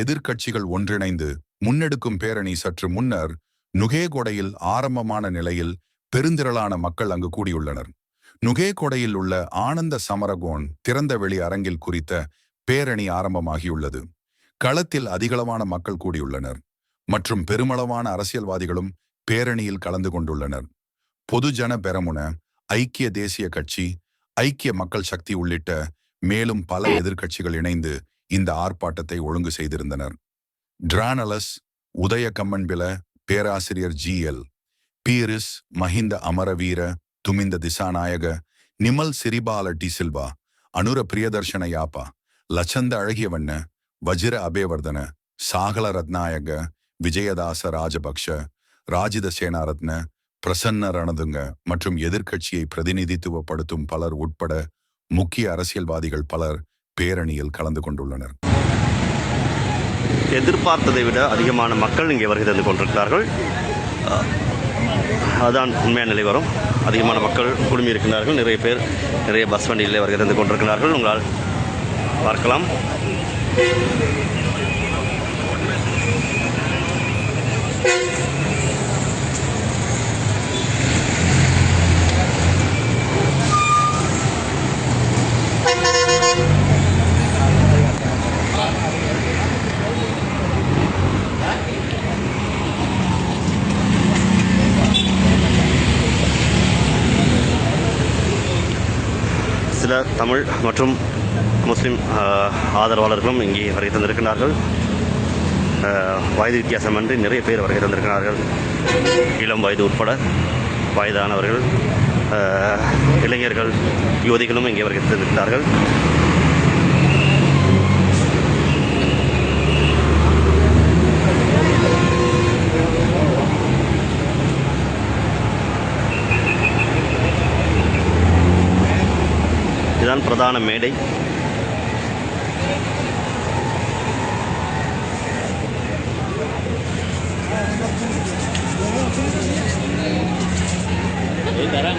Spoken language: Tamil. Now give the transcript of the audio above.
எதிர்க்கட்சிகள் ஒன்றிணைந்து முன்னெடுக்கும் பேரணி சற்று முன்னர் நுகேகொடையில் ஆரம்பமான நிலையில் பெருந்திரளான மக்கள் அங்கு கூடியுள்ளனர். நுகேகொடையில் உள்ள ஆனந்த சமரகோன் திறந்த வெளி அரங்கில் குறித்த பேரணி ஆரம்பமாகியுள்ளது. களத்தில் அதிகளவான மக்கள் கூடியுள்ளனர். மற்றும் பெருமளவான அரசியல்வாதிகளும் பேரணியில் கலந்து கொண்டுள்ளனர். பொதுஜன பெரமுன ஐக்கிய தேசிய கட்சி ஐக்கிய மக்கள் சக்தி உள்ளிட்ட மேலும் பல எதிர்க்கட்சிகள் இணைந்து இந்த ஆர்ப்பாட்டத்தை ஒழுங்கு செய்திருந்தனர். டிரானலஸ் உதயகம்மன்பில பேராசிரியர் ஜி எல் பீரிஸ் மஹிந்த அமரவீர துமிந்த திசாநாயக நிமல் சிறிபால டி சில்வா அனுர பிரியதர்ஷன யாப்பா லச்சந்த அழகியவண்ண வஜிர அபேவர்தன சாகல ரத்நாயக விஜயதாச ராஜபக்ஷ ராஜித சேனாரத்ன பிரசன்ன ரணதுங்க மற்றும் எதிர்க்கட்சியை பிரதிநிதித்துவப்படுத்தும் பலர் உட்பட முக்கிய அரசியல்வாதிகள் பலர் பேரணியில் கலந்து கொண்டுள்ளனர். எதிர்பார்த்ததை விட அதிகமான மக்கள் இங்கே வருகை தந்து கொண்டிருக்கிறார்கள். அதுதான் உண்மையான நிலைவரம் அதிகமான மக்கள் குழுமி நிறைய பேர் நிறைய பஸ் வண்டியிலே வருகை தந்து கொண்டிருக்கிறார்கள். உங்களால் பார்க்கலாம். சில தமிழ் மற்றும் முஸ்லீம் ஆதரவாளர்களும் இங்கே வருகை தந்திருக்கிறார்கள் அஹ், வயது வித்தியாசமின்றி நிறைய பேர் வருகை தந்திருக்கிறார்கள் இளம் வயது உட்பட வயதானவர்கள் இளைஞர்கள் யுவதிகளும் இங்கே வருகை தந்திருக்கிறார்கள் இதுதான் பிரதான மேடை. தரா